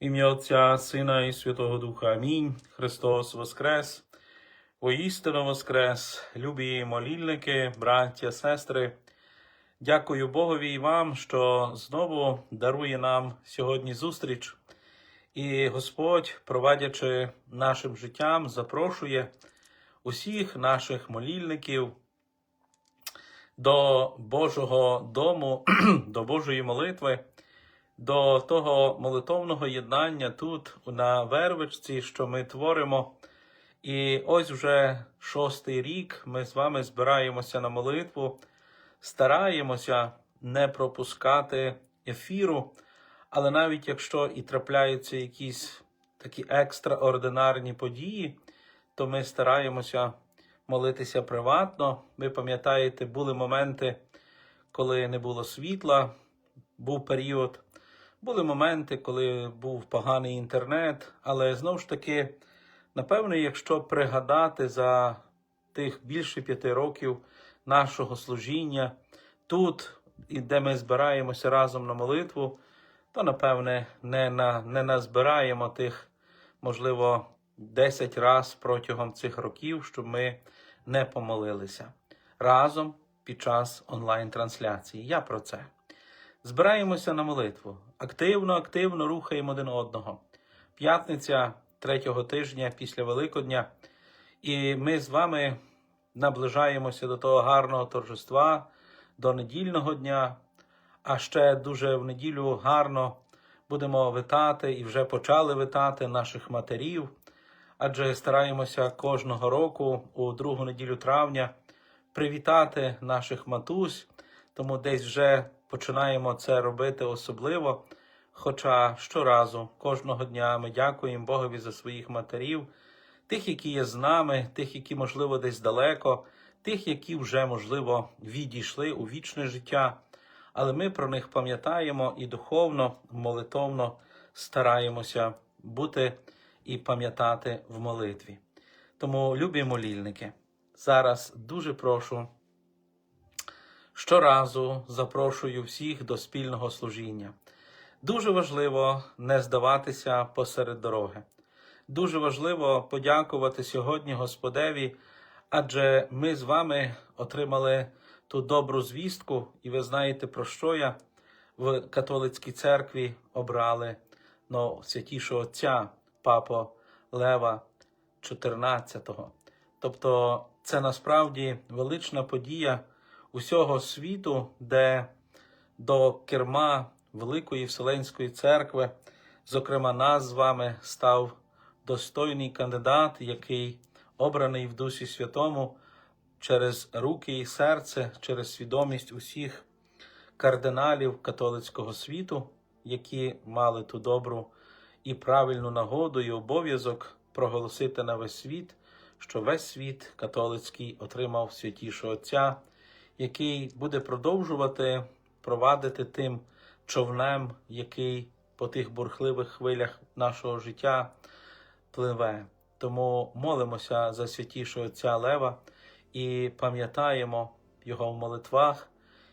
Ім'я Отця, Сина і Святого Духа. Амінь. Христос Воскрес. Воістину Воскрес, любі молільники, браття, сестри. Дякую Богові і вам, що знову дарує нам сьогодні зустріч. І Господь, провадячи нашим життям, запрошує усіх наших молільників до Божого дому, до Божої молитви, до того молитовного єднання тут, на Вервичці, що ми творимо. І ось вже шостий рік ми з вами збираємося на молитву, стараємося не пропускати ефіру, але навіть якщо і трапляються якісь такі екстраординарні події, то ми стараємося молитися приватно. Ви пам'ятаєте, були моменти, коли не було світла, був період, були моменти, коли був поганий інтернет, але знову ж таки, напевно, якщо пригадати за тих більше п'яти років нашого служіння тут, і де ми збираємося разом на молитву, то напевне не, на, не назбираємо тих, можливо, 10 раз протягом цих років, щоб ми не помолилися разом під час онлайн-трансляції. Я про це. Збираємося на молитву. Активно, активно рухаємо один одного. П'ятниця третього тижня після Великодня. І ми з вами наближаємося до того гарного торжества, до недільного дня. А ще дуже в неділю гарно будемо витати і вже почали витати наших матерів, адже стараємося кожного року у другу неділю травня привітати наших матусь, тому десь вже починаємо це робити особливо. Хоча щоразу, кожного дня ми дякуємо Богові за своїх матерів, тих, які є з нами, тих, які, можливо, десь далеко, тих, які вже, можливо, відійшли у вічне життя. Але ми про них пам'ятаємо і духовно, молитовно стараємося бути і пам'ятати в молитві. Тому, любі молільники, зараз дуже прошу, щоразу запрошую всіх до спільного служіння. Дуже важливо не здаватися посеред дороги. Дуже важливо подякувати сьогодні Господеві, адже ми з вами отримали ту добру звістку, і ви знаєте, про що я в католицькій церкві обрали ну, святішого Отця Папа Лева XIV. Тобто це насправді велична подія усього світу, де до керма Великої Вселенської церкви, зокрема, нас з вами став достойний кандидат, який обраний в Дусі Святому через руки і серце, через свідомість усіх кардиналів католицького світу, які мали ту добру і правильну нагоду і обов'язок проголосити на весь світ, що весь світ католицький отримав святішого Отця, який буде продовжувати провадити тим човнем, який по тих бурхливих хвилях нашого життя пливе. Тому молимося за святішого Отця Лева і пам'ятаємо його в молитвах,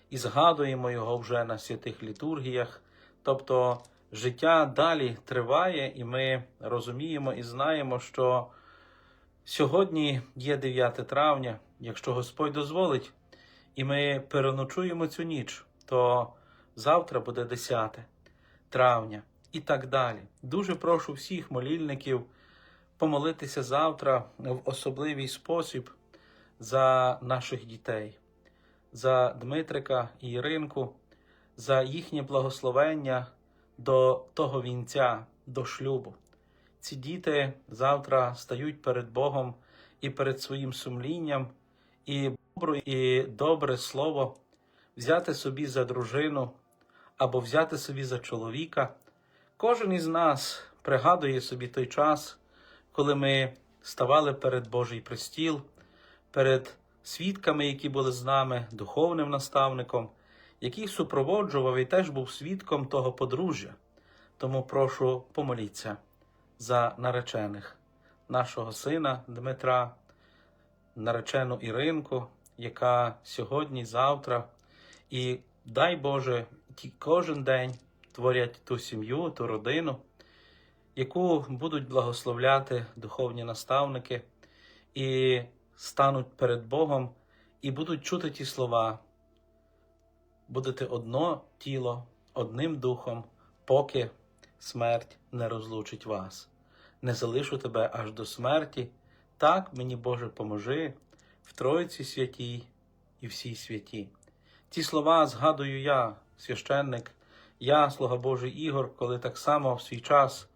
і згадуємо його вже на святих літургіях. Тобто життя далі триває, і ми розуміємо і знаємо, що сьогодні є 9 травня, якщо Господь дозволить, і ми переночуємо цю ніч, то завтра буде 10 травня і так далі. Дуже прошу всіх молільників помолитися завтра в особливий спосіб за наших дітей, за Дмитрика і Іринку, за їхнє благословення до того вінця, до шлюбу. Ці діти завтра стають перед Богом і перед своїм сумлінням, і добре, і добре слово взяти собі за дружину або взяти собі за чоловіка. Кожен із нас пригадує собі той час, коли ми ставали перед Божий престіл, перед свідками, які були з нами, духовним наставником, який супроводжував і теж був свідком того подружжя. Тому прошу помоліться за наречених нашого сина Дмитра, наречену Іринку, яка сьогодні, завтра, і дай Боже, кожен день творять ту сім'ю, ту родину. яку будуть благословляти духовні наставники і стануть перед Богом і будуть чути ті слова. Будете одно тіло, одним духом, поки смерть не розлучить вас. Не залишу тебе аж до смерті. Так мені, Боже, поможи в Тройці святій і всій святі. Ці слова згадую я, священник, я, слуга Божий Ігор, коли так само в свій час,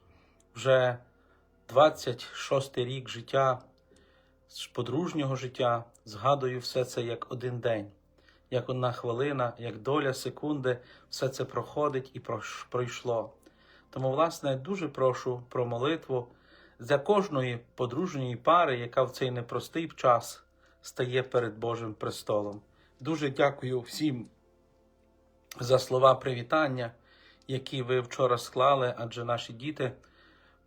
вже 26 рік життя, подружнього життя, згадую все це як один день, як одна хвилина, як доля секунди, все це проходить і пройшло. Тому, власне, дуже прошу про молитву для кожної подружньої пари, яка в цей непростий час стає перед Божим престолом. Дуже дякую всім за слова привітання, які ви вчора склали, адже наші діти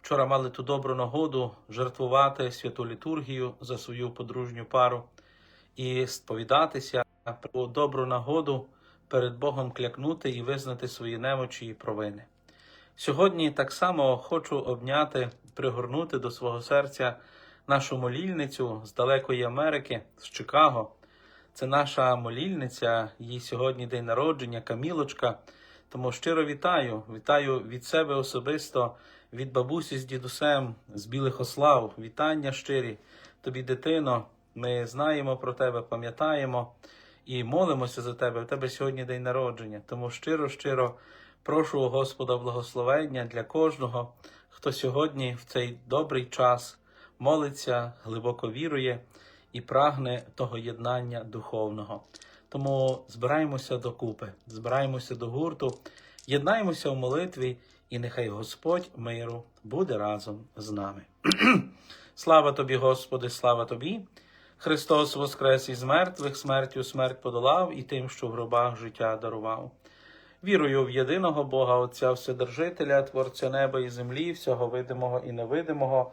вчора мали ту добру нагоду жертвувати святу літургію за свою подружню пару і сповідатися про добру нагоду перед Богом клякнути і визнати свої немочі і провини. Сьогодні так само хочу обняти, пригорнути до свого серця нашу молільницю з далекої Америки, з Чикаго. Це наша молільниця, їй сьогодні день народження, Камілочка. Тому щиро вітаю, вітаю від себе особисто, від бабусі з дідусем, з білих ослав. Вітання щирі тобі, дитино. Ми знаємо про тебе, пам'ятаємо і молимося за тебе. У тебе сьогодні день народження. Тому щиро, щиро прошу у Господа благословення для кожного, хто сьогодні в цей добрий час молиться, глибоко вірує і прагне того єднання духовного. Тому збираємося докупи, збираємося до гурту, єднаємося в молитві, і нехай Господь миру буде разом з нами. слава тобі, Господи, слава тобі! Христос воскрес із мертвих, смертю смерть подолав і тим, що в гробах життя дарував. Вірую в єдиного Бога Отця Вседержителя, Творця неба і землі, всього видимого і невидимого,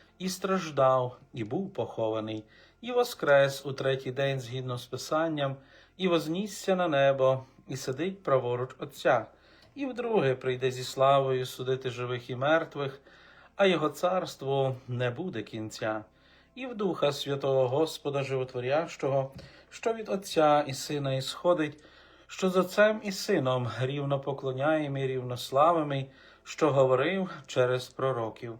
і страждав, і був похований, і воскрес у третій день згідно з Писанням, і вознісся на небо, і сидить праворуч Отця, і вдруге прийде зі славою судити живих і мертвих, а його царству не буде кінця. І в Духа Святого Господа Животворящого, що від Отця і Сина ісходить, що з Отцем і Сином рівно поклоняємо і рівнославими, що говорив через пророків,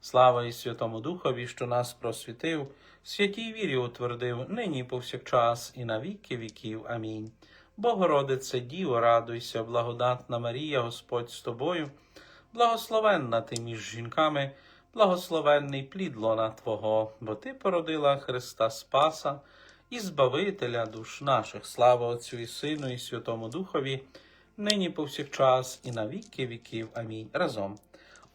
Слава і Святому Духові, що нас просвітив, святій вірі утвердив, нині повсякчас, і на віки віків. Амінь. Богородице, Діво, радуйся, благодатна Марія, Господь з тобою, благословенна ти між жінками, благословенний плід лона Твого, бо Ти породила Христа Спаса і Збавителя душ наших. Слава Отцю і Сину, і Святому Духові, нині повсякчас, і на віки віків. Амінь. Разом.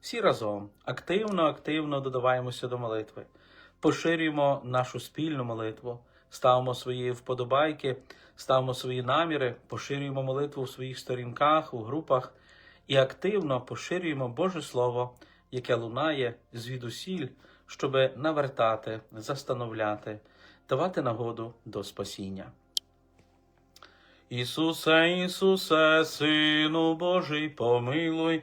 Всі разом активно, активно додаваємося до молитви, поширюємо нашу спільну молитву, ставимо свої вподобайки, ставимо свої наміри, поширюємо молитву в своїх сторінках, у групах і активно поширюємо Боже Слово, яке лунає звідусіль, щоб навертати, застановляти, давати нагоду до спасіння. Ісусе, Ісусе, Сину Божий, помилуй,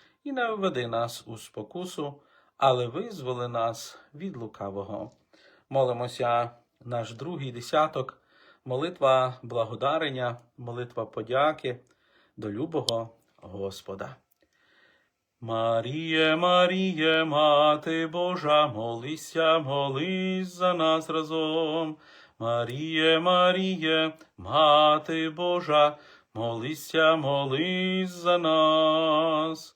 і не введи нас у спокусу, але визволи нас від лукавого. Молимося наш другий десяток, молитва благодарення, молитва подяки до любого Господа. Маріє, Маріє, Мати Божа, молися, молись за нас разом. Маріє, Маріє, Мати Божа, молися, молись за нас.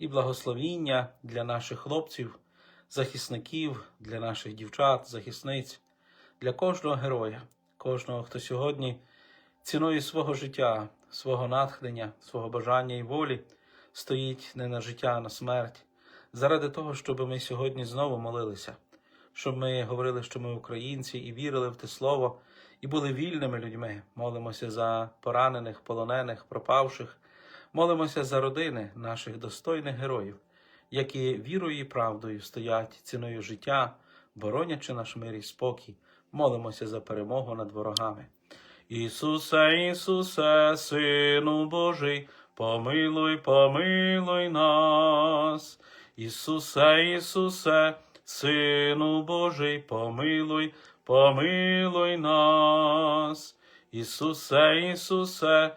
І благословіння для наших хлопців, захисників, для наших дівчат, захисниць, для кожного героя, кожного, хто сьогодні ціною свого життя, свого натхнення, свого бажання і волі стоїть не на життя, а на смерть, заради того, щоб ми сьогодні знову молилися, щоб ми говорили, що ми українці, і вірили в те слово, і були вільними людьми. Молимося за поранених, полонених, пропавших, молимося за родини наших достойних героїв, які вірою і правдою стоять ціною життя, боронячи наш мир і спокій. Молимося за перемогу над ворогами. Ісусе, Ісусе, Сину Божий, помилуй, помилуй нас. Ісусе, Ісусе, Сину Божий, помилуй, помилуй нас. Ісусе, Ісусе,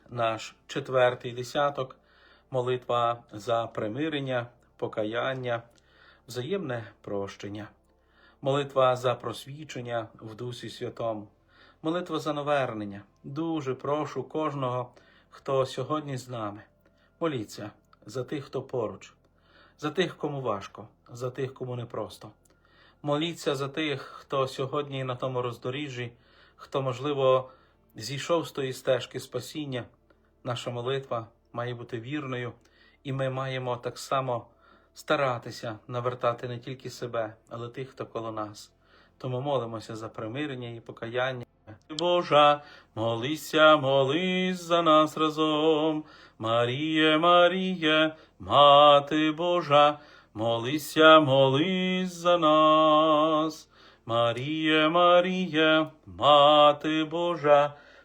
наш четвертий десяток, молитва за примирення, покаяння, взаємне прощення, молитва за просвічення в Дусі Святому, молитва за навернення. Дуже прошу кожного, хто сьогодні з нами. Моліться за тих, хто поруч, за тих, кому важко, за тих, кому непросто. Моліться за тих, хто сьогодні на тому роздоріжжі, хто, можливо, зійшов з тої стежки спасіння. Наша молитва має бути вірною, і ми маємо так само старатися навертати не тільки себе, але тих, хто коло нас. Тому молимося за примирення і покаяння. Божа, молися, молись за нас разом. Маріє, Маріє, Мати Божа, молися, молись за нас. Маріє, Маріє, Мати Божа,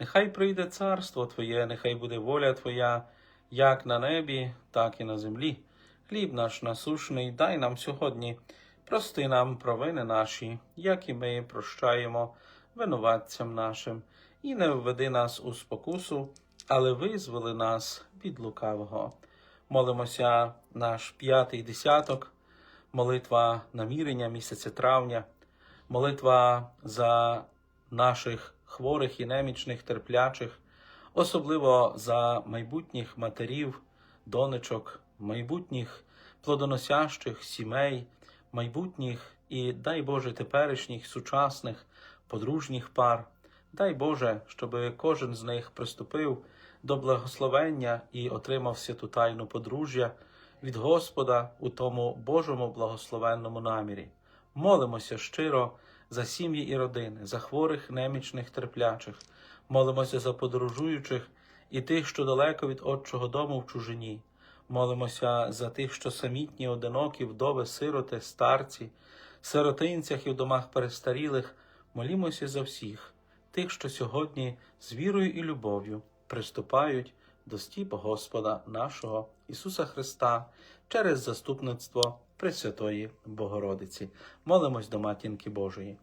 нехай прийде царство Твоє, нехай буде воля Твоя, як на небі, так і на землі. Хліб наш насушний, дай нам сьогодні, прости нам провини наші, як і ми прощаємо винуватцям нашим, і не введи нас у спокусу, але визволи нас від лукавого. Молимося наш п'ятий десяток, молитва намірення місяця травня, молитва за наших хворих і немічних терплячих, особливо за майбутніх матерів, донечок, майбутніх плодоносящих сімей, майбутніх і, дай Боже, теперішніх сучасних подружніх пар. Дай Боже, щоб кожен з них приступив до благословення і отримав святу тайну подружжя від Господа у тому Божому благословенному намірі. Молимося щиро за сім'ї і родини, за хворих, немічних, терплячих. Молимося за подорожуючих і тих, що далеко від Отчого дому в чужині. Молимося за тих, що самітні, одинокі, вдови, сироти, старці, сиротинцях і в домах перестарілих. Молімося за всіх, тих, що сьогодні з вірою і любов'ю приступають до стіп Господа нашого Ісуса Христа через заступництво Пресвятої Богородиці. Молимось до Матінки Божої.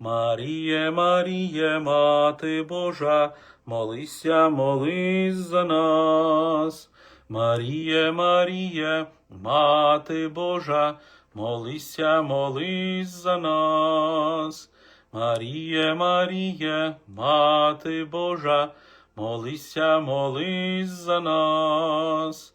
Маріє, Маріє, Мати Божа, молися, молись за нас. Маріє, Маріє, Мати Божа, молися, молись за нас. Маріє, Маріє, Мати Божа, молися, молись за нас.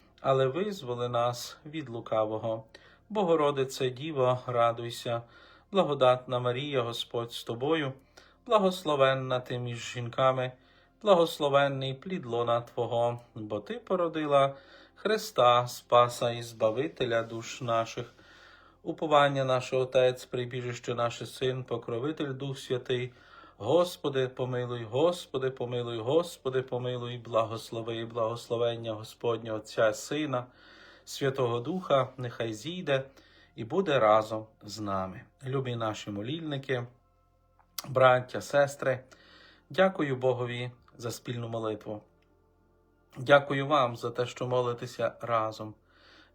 але визволи нас від лукавого. Богородице Діво, радуйся, благодатна Марія, Господь з тобою, благословенна ти між жінками, благословенний плід лона Твого, бо Ти породила Христа, Спаса і Збавителя душ наших. Уповання наше Отець, прибіжище наше Син, покровитель Дух Святий. Господи, помилуй, Господи, помилуй, Господи, помилуй, благослови і благословення Господня Отця, Сина, Святого Духа, нехай зійде і буде разом з нами. Любі наші молільники, браття, сестри, дякую Богові за спільну молитву. Дякую вам за те, що молитеся разом.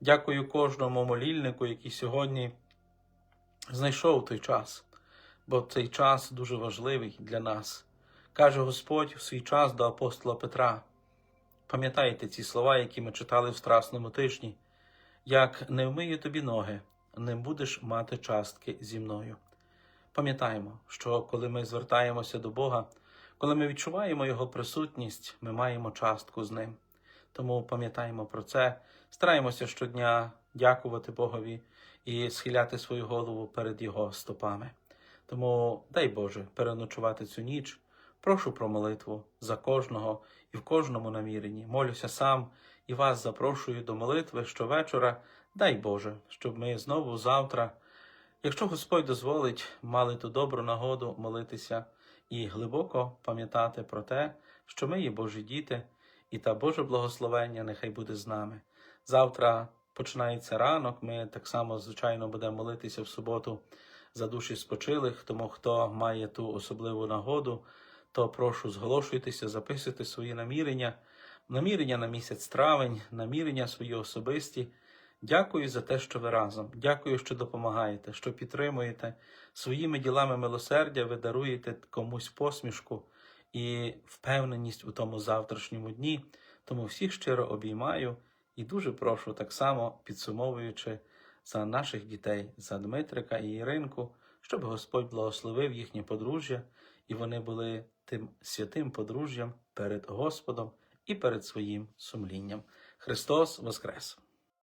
Дякую кожному молільнику, який сьогодні знайшов той час, бо цей час дуже важливий для нас. Каже Господь в свій час до апостола Петра. Пам'ятайте ці слова, які ми читали в Страсному тижні. Як не вмию тобі ноги, не будеш мати частки зі мною. Пам'ятаємо, що коли ми звертаємося до Бога, коли ми відчуваємо Його присутність, ми маємо частку з Ним. Тому пам'ятаємо про це, стараємося щодня дякувати Богові і схиляти свою голову перед Його стопами. Тому дай Боже переночувати цю ніч, Прошу про молитву за кожного і в кожному наміренні. Молюся сам і вас запрошую до молитви щовечора. Дай Боже, щоб ми знову завтра, якщо Господь дозволить, мали ту добру нагоду молитися і глибоко пам'ятати про те, що ми є Божі діти, і та Боже благословення нехай буде з нами. Завтра починається ранок. Ми так само, звичайно, будемо молитися в суботу за душі спочилих. Тому хто має ту особливу нагоду, то прошу зголошуйтеся, записуйте свої намірення, намірення на місяць травень, намірення свої особисті. Дякую за те, що ви разом. Дякую, що допомагаєте, що підтримуєте своїми ділами милосердя. Ви даруєте комусь посмішку і впевненість у тому завтрашньому дні. Тому всіх щиро обіймаю і дуже прошу, так само підсумовуючи за наших дітей, за Дмитрика і Іринку, щоб Господь благословив їхнє подружжя, і вони були тим святим подружжям перед Господом і перед своїм сумлінням. Христос Воскрес!